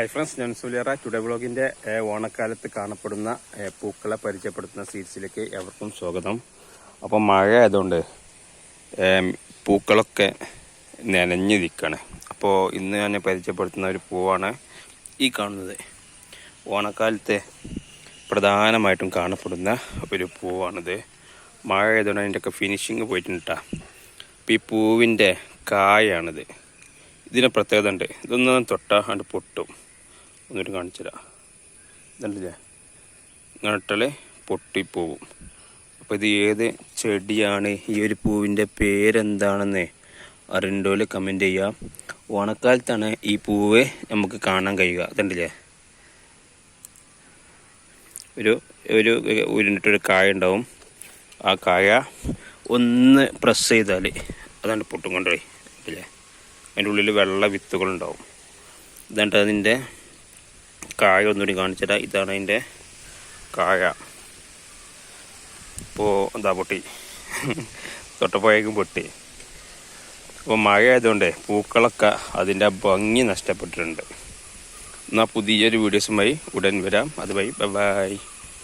Hi friends ഞാൻ സുലിയറ today ഏഹ്, ഓണക്കാലത്ത് കാണപ്പെടുന്ന പൂക്കളെ പരിചയപ്പെടുത്തുന്ന സീരീസിലേക്ക് എവർക്കും സ്വാഗതം. അപ്പോൾ മഴ ആയതുകൊണ്ട് പൂക്കളൊക്കെ നനഞ്ഞു നിൽക്കുകയാണ് അപ്പോൾ ഇന്ന് ഞാൻ പരിചയപ്പെടുത്തുന്ന ഒരു പൂവാണ് ഈ കാണുന്നത്. ഓണക്കാലത്ത് പ്രധാനമായിട്ടും കാണപ്പെടുന്ന ഒരു പൂവാണിത്. മഴ ആയതുകൊണ്ട് അതിന്റെയൊക്കെ ഫിനിഷിങ് പോയിട്ടുണ്ട് അപ്പോൾ ഈ പൂവിന്റെ കായാണിത്. ഇതിന് പ്രത്യേകത ഉണ്ട്. ഇതൊന്നും തൊട്ടാണ്ട് പൊട്ടും. ഒന്നിട്ട് കാണിച്ചു തരാം. ഇതുണ്ടല്ലേ നട്ടൽ പൊട്ടിപ്പോവും. അപ്പോൾ ഇത് ഏത് ചെടിയാണ്? ഈ ഒരു പൂവിന്റെ പേരെന്താണെന്ന് അറിയണ്ടോൽ കമന്റ് ചെയ്യാം. ഓണക്കാലത്താണ് ഈ പൂവ് നമുക്ക് കാണാൻ കഴിയുക. അതുണ്ടല്ലേ ഒരു ഒരു ഉരുണ്ടിട്ടൊരു കായ ഉണ്ടാവും. ആ കായ ഒന്ന് പ്രസ് ചെയ്താൽ അതാണ് പൊട്ടും. കൊണ്ടുപോയി അല്ലേ അതിന്റെ ഉള്ളിൽ വെള്ള വിത്തുകളുണ്ടാവും. ഇതാണ്ട് അതിന്റെ കായ ഒന്നുകൂടി കാണിച്ചുതരാം. ഇതാണ് അതിന്റെ കായ. ഇപ്പോൾ എന്താ പൊട്ടി? തൊട്ടപ്പോഴേക്കും പൊട്ടി. അപ്പോൾ മഴ ആയതുകൊണ്ട് പൂക്കളൊക്കെ അതിന്റെ ഭംഗി നഷ്ടപ്പെട്ടിട്ടുണ്ട്. എന്നാൽ പുതിയൊരു വീഡിയോസുമായി ഉടൻ വരാം. അതുവഴി ബൈ.